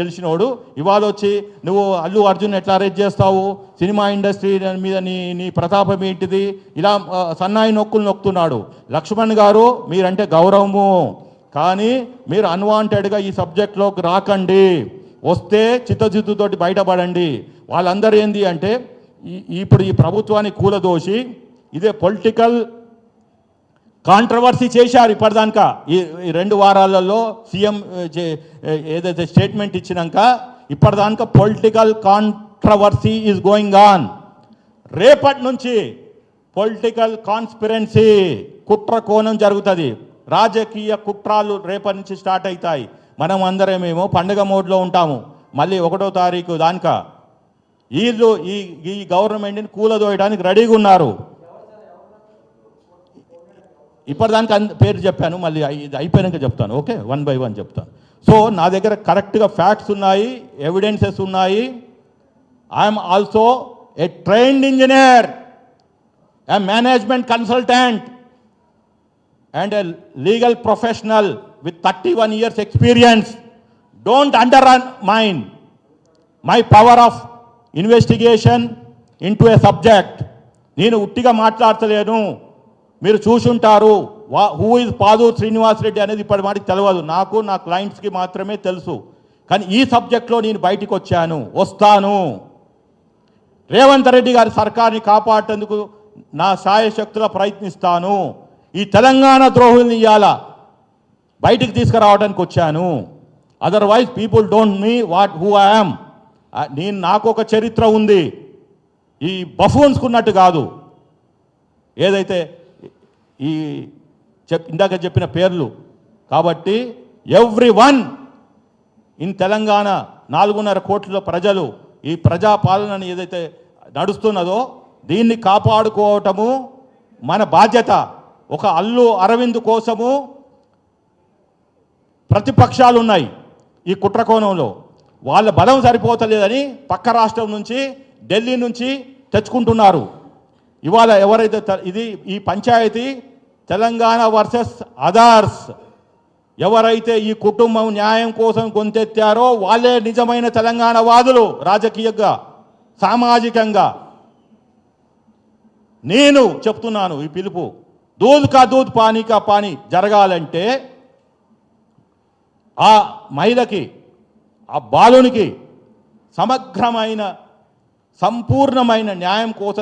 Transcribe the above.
గెలిచినోడు. ఇవాళ వచ్చి నువ్వు అల్లు అర్జున్ ఎట్లా అరెస్ట్ చేస్తావు? సినిమా ఇండస్ట్రీ మీద నీ నీ ప్రతాపం ఏంటిది? ఇలా సన్నాయి నొక్కులు నొక్కుతున్నాడు. లక్ష్మణ్ గారు మీరంటే గౌరవము. కానీ మీరు అన్వాంటెడ్గా ఈ సబ్జెక్ట్లోకి రాకండి. వస్తే చిత్తచిత్తుతోటి బయటపడండి. వాళ్ళందరూ ఏంది అంటే ఇప్పుడు ఈ ప్రభుత్వాన్ని కూలదోసి ఇదే పొలిటికల్ కాంట్రవర్సీ చేశారు ఇప్పటిదాకా. ఈ ఈ రెండు వారాలలో సీఎం చే- ఏదైతే స్టేట్మెంట్ ఇచ్చినాక ఇప్పటిదాకా political controversy is going on. రేపటి నుంచి పొలిటికల్ కాన్స్పిరెన్సీ కుట్ర కోణం జరుగుతుంది. రాజకీయ కుట్రాలు రేపటి నుంచి స్టార్ట్ అవుతాయి. మనం అందరమేమో పండుగ మోడ్లో ఉంటాము. మళ్ళీ ఒకటో తారీఖు దానిక. వీళ్ళు ఈ ఈ గవర్నమెంట్ని కూలదోయడానికి రెడీగా ఉన్నారు. ఇప్పటిదానికి అన్ పేరు చెప్పాను మళ్ళీ ఇది అయిపోయాక చెప్తాను ఓకే? వన్ బై వన్ చెప్తాను. సో నా దగ్గర కరెక్ట్గా ఫ్యాక్ట్స్ ఉన్నాయి ఎవిడెన్సెస్ ఉన్నాయి. I'm also a trained engineer a management consultant and a legal professional with thirty one years experience. Don't undermine my power of investigation into a subject. నేను ఉట్టిగా మాట్లాడతలేను. మీరు చూసుంటారు. వా హూ ఇస్ పాదూర్ శ్రీనివాస్ రెడ్డి అనేది ఇప్పటి మాటికి తెలియదు నాకు నా క్లయింట్స్కి మాత్రమే తెలుసు. కానీ ఈ సబ్జెక్ట్లో నేను బయటికి వచ్చాను. వస్తాను. రేవంత్ రెడ్డి గారి సర్కార్ని కాపాడేందుకు నా సాయశక్తుల ప్రయత్నిస్తాను. ఈ తెలంగాణ ద్రోహుల్ని ఇవాళ బయటికి తీసుకురావడానికి వచ్చాను. Otherwise people don't me what who I'm నేను నాకు ఒక చరిత్ర ఉంది. ఈ బఫూన్స్కున్నట్టు కాదు. ఏదైతే ఈ ఇందాక చెప్పిన పేర్లు. కాబట్టి ఎవ్రీ వన్ ఇన్ తెలంగాణ నాలుగున్నర కోట్ల ప్రజలు ఈ ప్రజాపాలనని ఏదైతే నడుస్తున్నదో దీన్ని కాపాడుకోవటము మన బాధ్యత. ఒక అల్లు అరవింద్ కోసము ప్రతిపక్షాలు ఉన్నాయి ఈ కుట్రకోణంలో. వాళ్ళ బలం సరిపోతలేదని పక్క రాష్ట్రం నుంచి ఢిల్లీ నుంచి తెచ్చుకుంటున్నారు. ఇవాళ ఎవరైతే ఇది ఈ పంచాయతీ తెలంగాణ వర్సెస్ అదార్స్ ఎవరైతే ఈ కుటుంబం న్యాయం కోసం గొంతెత్తారో వాళ్ళే నిజమైన తెలంగాణ వాదులు రాజకీయంగా సామాజికంగా. నేను చెప్తున్నాను ఈ పిలుపు. దూద్ కా దూద్ పానీ కా పానీ జరగాలంటే ఆ మహిళకి ఆ బాలునికి సమగ్రమైన సంపూర్ణమైన న్యాయం కోసం